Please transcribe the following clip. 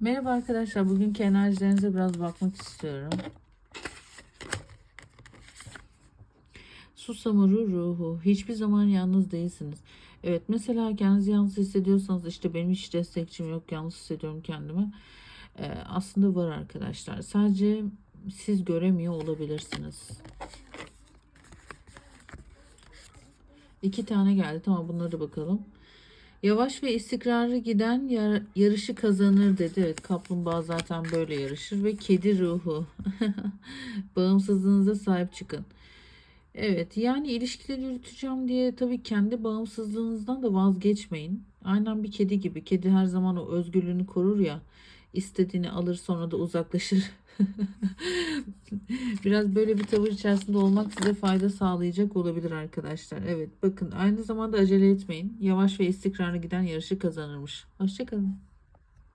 Merhaba arkadaşlar. Bugünkü enerjilerinize biraz bakmak istiyorum. Susamuru ruhu. Hiçbir zaman yalnız değilsiniz. Evet mesela kendinizi yalnız hissediyorsanız işte benim hiç destekçim yok yalnız hissediyorum kendimi. Ee, aslında var arkadaşlar. Sadece siz göremiyor olabilirsiniz. İki tane geldi. Tamam bunları bakalım. Yavaş ve istikrarlı giden yar- yarışı kazanır dedi. Evet kaplumbağa zaten böyle yarışır ve kedi ruhu. Bağımsızlığınıza sahip çıkın. Evet yani ilişkileri yürüteceğim diye tabii kendi bağımsızlığınızdan da vazgeçmeyin. Aynen bir kedi gibi. Kedi her zaman o özgürlüğünü korur ya. İstediğini alır sonra da uzaklaşır. Biraz böyle bir tavır içerisinde olmak size fayda sağlayacak olabilir arkadaşlar. Evet bakın aynı zamanda acele etmeyin. Yavaş ve istikrarlı giden yarışı kazanırmış. Hoşçakalın.